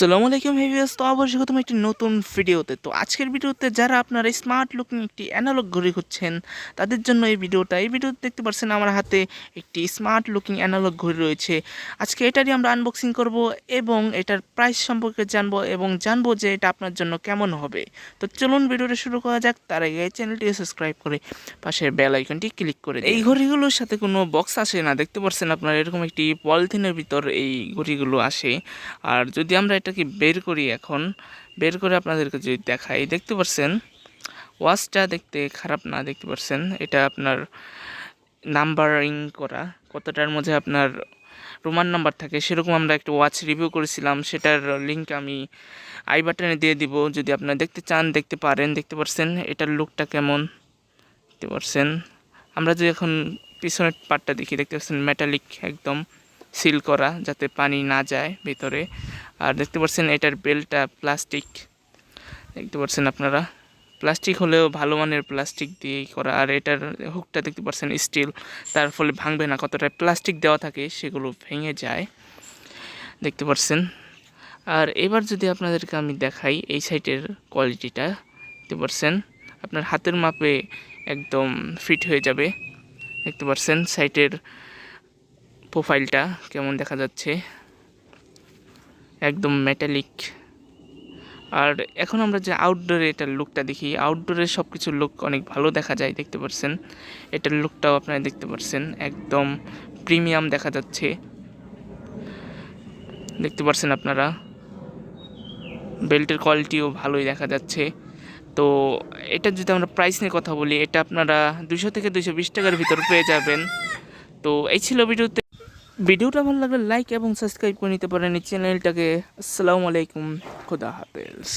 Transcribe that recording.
আসসালামু আলাইকুম হেভিয়াস তো অবশ্যই প্রথম একটি নতুন ভিডিওতে। তো আজকের ভিডিওতে যারা আপনারা স্মার্ট লুকিং একটি অ্যানালগ ঘড়ি খুঁজছেন, তাদের জন্য এই ভিডিওটা। এই ভিডিওতে দেখতে পাচ্ছেন আমার হাতে একটি স্মার্ট লুকিং অ্যানালগ ঘড়ি রয়েছে। আজকে এটারই আমরা আনবক্সিং করব এবং এটার প্রাইস সম্পর্কে জানব এবং জানব যে এটা আপনার জন্য কেমন হবে। তো চলুন ভিডিওটা শুরু করা যাক, তার আগে চ্যানেলটি সাবস্ক্রাইব করে পাশের বেল আইকনটি ক্লিক করে এই ঘড়িগুলোর সাথে কোনো বক্স আসে না, দেখতে পাচ্ছেন আপনার এরকম একটি পলিথিনের ভিতর এই ঘড়িগুলো আসে। আর যদি আমরা এটাকে বের করি এখন? বের করে আপনাদেরকে যদি দেখাই, দেখতে পাচ্ছেন ওয়াচটা দেখতে খারাপ না, দেখতে পাচ্ছেন এটা আপনার নাম্বারিং করা, কতটার মধ্যে আপনার রোমান নাম্বার থাকে, সেরকম আমরা একটা ওয়াচ রিভিউ করেছিলাম, সেটার লিঙ্ক আমি আই বাটনে দিয়ে দিব। যদি আপনারা দেখতে চান, দেখতে পারেন, দেখতে পাচ্ছেন এটার লুকটা কেমন? দেখতে পাচ্ছেন আমরা যদি এখন পিছনের পার্টটা দেখি, দেখতে পাচ্ছেন মেটালিক একদম। সিল করা যাতে পানি না যায় ভিতরে। আর দেখতে পাচ্ছেন এটার বেলটা প্লাস্টিক। দেখতে পাচ্ছেন আপনারা। প্লাস্টিক হলেও ভালো মানের প্লাস্টিক দিয়েই করা। আর এটার হুকটা দেখতে পাচ্ছেন স্টিল। তার ফলে ভাঙবে না। কতটা প্লাস্টিক দেওয়া থাকে সেগুলো ভেঙে যায়। দেখতে পাচ্ছেন। আর এবার যদি আপনাদেরকে আমি দেখাই এই সাইটের কোয়ালিটিটা। দেখতে পাচ্ছেন। আপনার হাতের মাপে একদম ফিট হয়ে যাবে। দেখতে পাচ্ছেন সাইটের প্রোফাইলটা কেমন দেখা যাচ্ছে? একদম মেটালিক আর এখন আমরা যে আউটডোরে এটার লুকটা দেখি আউটডোরে সব কিছুর লুক অনেক ভালো দেখা যায়, দেখতে পাচ্ছেন এটার লুকটাও আপনারা দেখতে পাচ্ছেন একদম প্রিমিয়াম দেখা যাচ্ছে। দেখতে পাচ্ছেন আপনারা? বেল্টের কোয়ালিটিও ভালোই দেখা যাচ্ছে। তো এটা যদি আমরা প্রাইস নিয়ে কথা বলি, এটা আপনারা দুশো থেকে দুশো বিশ টাকার ভিতর পেয়ে যাবেন। তো এই ছিল ভিডিওতে। ভিডিওটা ভালো লাগলে লাইক এবং সাবস্ক্রাইব করে নিতে পারেন এই চ্যানেলটাকে আসসালামু আলাইকুম। খুদা হাফেজ।